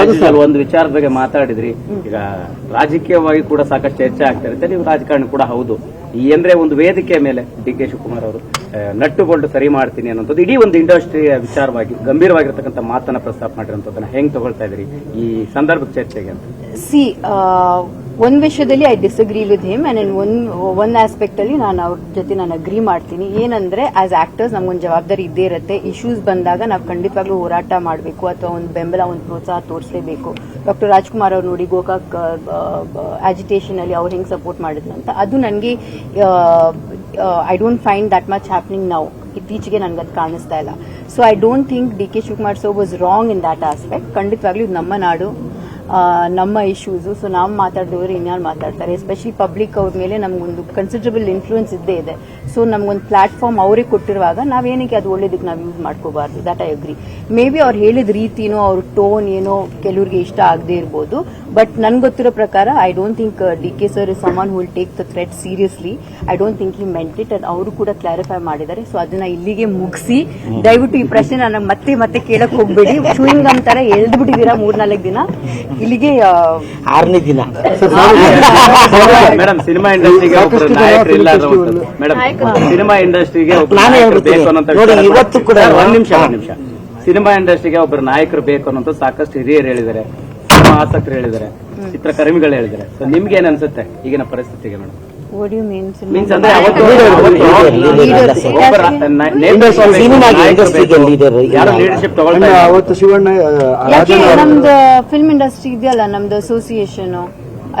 Usual ಒಂದು ವಿಚಾರದ ಬಗ್ಗೆ ಮಾತಾಡಿದ್ರಿ. ಈಗ ರಾಜಕೀಯವಾಗಿ ಕೂಡ ಸಾಕಷ್ಟು ಚರ್ಚೆ ಆಗ್ತಾ ಇರುತ್ತೆ. ನೀವು ರಾಜಕಾರಣಿ ಕೂಡ ಹೌದು. ಈ ಅಂದ್ರೆ ಒಂದು ವೇದಿಕೆ ಮೇಲೆ ಡಿ ಕೆ ಶಿವಕುಮಾರ್ ಅವರು ನಟ್ಟುಗೊಂಡು ಸರಿ ಮಾಡ್ತೀನಿ ಅನ್ನೋದು ಇಡೀ ಒಂದು ಇಂಡಸ್ಟ್ರಿಯ ವಿಚಾರವಾಗಿ ಗಂಭೀರವಾಗಿರ್ತಕ್ಕಂಥ ಮಾತನ್ನ ಪ್ರಸ್ತಾಪ ಮಾಡಿರೋಂಥದ್ದನ್ನ ಹೆಂಗ್ ತಗೊಳ್ತಾ ಇದ್ರಿ ಈ ಸಂದರ್ಭದ ಚರ್ಚೆಗೆ ಅಂತ? ಸಿ ಒಂದ್ ವಿಷಯದಲ್ಲಿ I disagree with him and in one aspect ಅಲ್ಲಿ ನಾನು ಅವ್ರ ಜೊತೆ ನಾನು ಅಗ್ರಿ ಮಾಡ್ತೀನಿ. ಏನಂದ್ರೆ ಆಸ್ ಆಕ್ಟರ್ಸ್ ನಮ್ಗೊಂದು ಜವಾಬ್ದಾರಿ ಇದ್ದೇ ಇರುತ್ತೆ. ಇಶ್ಯೂಸ್ ಬಂದಾಗ ನಾವು ಖಂಡಿತವಾಗ್ಲೂ ಹೋರಾಟ ಮಾಡಬೇಕು ಅಥವಾ ಒಂದು ಬೆಂಬಲ, ಒಂದು ಪ್ರೋತ್ಸಾಹ ತೋರಿಸಲೇಬೇಕು. ಡಾಕ್ಟರ್ ರಾಜ್ಕುಮಾರ್ ಅವ್ರು ನೋಡಿ ಗೋಕಾಕ್ ಅಜಿಟೇಷನ್ ಅಲ್ಲಿ ಅವ್ರು ಹೆಂಗೆ ಸಪೋರ್ಟ್ ಮಾಡಿದ್ರಂತ ಅದು ನನಗೆ I don't find that much happening ನಾವು ಇತ್ತೀಚೆಗೆ ನನಗೆ ಅದು ಕಾಣಿಸ್ತಾ ಇಲ್ಲ. So I don't think D K Shivakumar so was wrong in that aspect ಖಂಡಿತವಾಗ್ಲೂ ನಮ್ಮ ನಾಡು. ನಮ್ಮ ಇಶ್ಯೂಸು ಸೊ ನಾವು ಮಾತಾಡಿದವರು ಇನ್ಯಾರು ಮಾತಾಡ್ತಾರೆ? ಎಸ್ಪೆಷಲಿ ಪಬ್ಲಿಕ್ ಅವ್ರ ಮೇಲೆ ನಮಗೊಂದು ಕನ್ಸಿಡರಬಲ್ ಇನ್ಫ್ಲೂಯೆನ್ಸ್ ಇದ್ದೇ ಇದೆ. ಸೊ ನಮಗೊಂದು ಪ್ಲಾಟ್ಫಾರ್ಮ್ ಅವರೇ ಕೊಟ್ಟಿರುವಾಗ ನಾವೇನಕ್ಕೆ ಅದು ಒಳ್ಳೇದಕ್ಕೆ ನಾವು ಯೂಸ್ ಮಾಡ್ಕೋಬಾರ್ದು? That I agree maybe ಅವ್ರು ಹೇಳಿದ ರೀತಿನೋ ಅವ್ರ ಟೋನ್ ಏನೋ ಕೆಲವ್ರಿಗೆ ಇಷ್ಟ ಆಗದೆ ಇರ್ಬೋದು. ಬಟ್ ನನ್ಗೆ ಗೊತ್ತಿರೋ ಪ್ರಕಾರ I don't think D K sir is someone will take the threat seriously I don't think he meant it and ಅವರು ಕೂಡ ಕ್ಲಾರಿಫೈ ಮಾಡಿದ್ದಾರೆ. ಸೊ ಅದನ್ನ ಇಲ್ಲಿಗೆ ಮುಗಿಸಿ ದಯವಿಟ್ಟು ಈ ಪ್ರಶ್ನೆ ನನಗೆ ಮತ್ತೆ ಮತ್ತೆ ಕೇಳಕ್ ಹೋಗ್ಬೇಡಿ. ಶೂಯಿಂಗ್ ಗಮ್ ತರ ಎಳ್ದು ಬಿಟ್ಟಿದ್ದೀರಾ ಮೂರ್ನಾಲ್ಕು ದಿನ? ಇಲ್ಲಿಗೆ ಆರನೇ ದಿನ. ಮೇಡಮ್ ಸಿನಿಮಾ ಇಂಡಸ್ಟ್ರಿಗೆ ನಾಯಕರು ಇಲ್ಲ ಮೇಡಮ್ ಸಿನಿಮಾ ಇಂಡಸ್ಟ್ರಿಗೆ ಒಬ್ಬರು ನಾನೇ ನಾಯಕರು ಹೇಳ್ಬಿಡ್ತೀನಿ. ಬೇಕು ಅನ್ನೋಂಥ ನೋಡಿ, ವಿಚಾರ ಇವತ್ತು ಕೂಡ- ಸರ್, ಒಂದ್ ನಿಮಿಷ ಒಂದ್ ನಿಮಿಷ. ಸಿನಿಮಾ ಇಂಡಸ್ಟ್ರಿಗೆ ಒಬ್ಬರು ನಾಯಕರು ಬೇಕು ಅನ್ನೋದು ಸಾಕಷ್ಟು ಹಿರಿಯರು ಹೇಳಿದ್ದಾರೆ. ಸಿನಿಮಾ ಆಸಕ್ತರು ಹೇಳಿದ್ದಾರೆ. ಚಿತ್ರಕರ್ಮಿಗಳು ಹೇಳಿದ್ದಾರೆ. ಸೊ ನಿಮ್ಗೆ ಏನ್ ಅನ್ಸುತ್ತೆ ಈಗಿನ ಪರಿಸ್ಥಿತಿಗೆ ಮೇಡಮ್? ಮೀನ್ಸ್ ಅಂದ್ರೆ ಅವತ್ತು. ಲೀಡರ್ಶಿಪ್ ತಗೊಳ್ತಾ. ಅವತ್ತು ಶಿವಣ್ಣ ಯಾಕೆ ನಮ್ದು ಫಿಲ್ಮ್ ಇಂಡಸ್ಟ್ರಿ ಇದೆಯಲ್ಲ ನಮ್ದು ಅಸೋಸಿಯೇಷನ್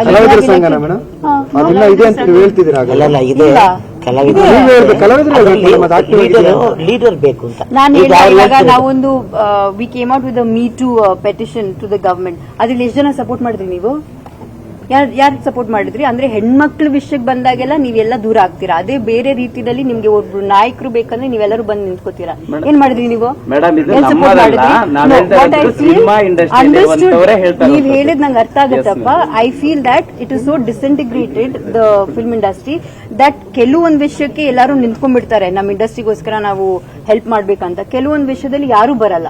ಕಲಾವಿದರ ಸಂಘನ ಮೇಡಮ್? ಇದೆ ಅಂತ ನೀವು ಹೇಳ್ತಿದ್ದೀರಾ ಅಲ್ಲ ಇದೆ. ಲೀಡರ್ ಬೇಕು ಅಂತ. ನಾನು ಇವಾಗ. ನಾವೊಂದು we came out with me too petition to the government ಅದ್ರಲ್ಲಿ ಎಷ್ಟು ಜನ ಸಪೋರ್ಟ್ ಮಾಡಿದ್ರಿ ನೀವು? ಯಾರು ಯಾರು ಸಪೋರ್ಟ್ ಮಾಡಿದ್ರಿ? ಅಂದ್ರೆ ಹೆಣ್ಮಕ್ಳ ವಿಷಯಕ್ಕೆ ಬಂದಾಗೆಲ್ಲ ನೀವೆಲ್ಲ ದೂರ ಆಗ್ತೀರಾ? ಅದೇ ಬೇರೆ ರೀತಿಯಲ್ಲಿ ನಿಮ್ಗೆ ಒಬ್ರು ನಾಯಕರು ಬೇಕಂದ್ರೆ ನೀವೆಲ್ಲರೂ ಬಂದು ನಿಂತ್ಕೋತೀರಾ? ಏನ್ ಮಾಡಿದ್ರಿ ನೀವು? ನಾವ್. ಹೇಳಿದ್ ನಂಗೆ ಅರ್ಥ ಆಗುತ್ತಪ್ಪ I feel that it is so disintegrated the film industry that ಕೆಲವೊಂದು ವಿಷಯಕ್ಕೆ ಎಲ್ಲರೂ ನಿಂತ್ಕೊಂಡ್ಬಿಡ್ತಾರೆ. ನಮ್ಮ ಇಂಡಸ್ಟ್ರಿಗೋಸ್ಕರ ನಾವು ಹೆಲ್ಪ್ ಮಾಡ್ಬೇಕಂತ. ಕೆಲವೊಂದು ವಿಷಯದಲ್ಲಿ ಯಾರು ಬರಲ್ಲ.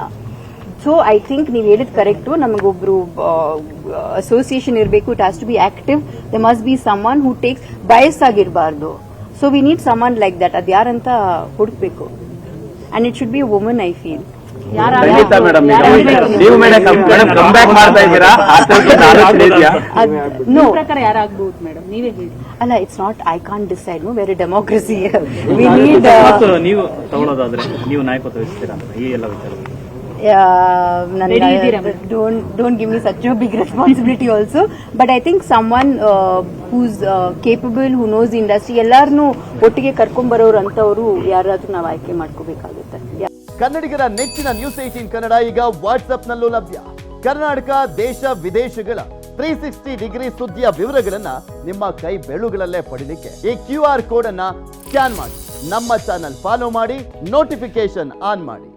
ಸೊ ಐ ಥಿಂಕ್ ನೀವು ಹೇಳಿದ್ ಕರೆಕ್ಟು ನಮಗೊಬ್ರು ಅಸೋಸಿಯೇಷನ್ ಇರಬೇಕು it has to be active the must be someone who takes bias ಆಗಿರಬಾರ್ದು. So we need someone like that ಅದು ಯಾರಂತ ಹುಡುಕ್ಬೇಕು. And it should be woman I feel ಖಂಡಿತ ಮೇಡಮ್ ನೀವು madam madam come back ಮಾಡ್ತಾ ಇದ್ದೀರಾ? ಆತಂಕದ ಆಲೋಚನೆ ಇದೆಯಾ ನೋ ಪ್ರಕಾರ ಯಾರಾಗ್ಬಹುದು ಮೇಡಮ್ ನೀವೇ ಹೇಳಿ. ಅಲ್ಲ it's not I can decide no very democracy ನೀವು ತಗೊಳ್ಳೋದಾದ್ರೆ ನೀವು ನಾಯಕತ್ವ ವಹಿಸ್ತೀರಾ ಈ ಎಲ್ಲ ವಿಚಾರ give me such a big responsibility also but I think some who's capable who knows industry ಎಲ್ಲಾರನ್ನೂ ಒಟ್ಟಿಗೆ ಕರ್ಕೊಂಡ್ ಬರೋರು ಅಂತವರು ಯಾರಾದ್ರೂ ನಾವು ಆಯ್ಕೆ ಮಾಡ್ಕೋಬೇಕಾಗುತ್ತೆ. ಕನ್ನಡಿಗರ ನೆಚ್ಚಿನ ನ್ಯೂಸ್ ಏಟೀನ್ ಕನ್ನಡ ಈಗ ವಾಟ್ಸ್ಆಪ್ನಲ್ಲೂ ಲಭ್ಯ. ಕರ್ನಾಟಕ ದೇಶ ವಿದೇಶಗಳ ತ್ರೀ ಸಿಕ್ಸ್ಟಿ ಡಿಗ್ರಿ ಸುದ್ದಿಯ ವಿವರಗಳನ್ನ ನಿಮ್ಮ ಕೈ ಬೆಳುಗಳಲ್ಲೇ ಪಡಿಲಿಕ್ಕೆ ಈ ಕ್ಯೂ ಆರ್ ಕೋಡ್ ಅನ್ನ ಸ್ಕ್ಯಾನ್ ಮಾಡಿ. ನಮ್ಮ ಚಾನಲ್ ಫಾಲೋ ಮಾಡಿ ನೋಟಿಫಿಕೇಶನ್ ಆನ್ ಮಾಡಿ.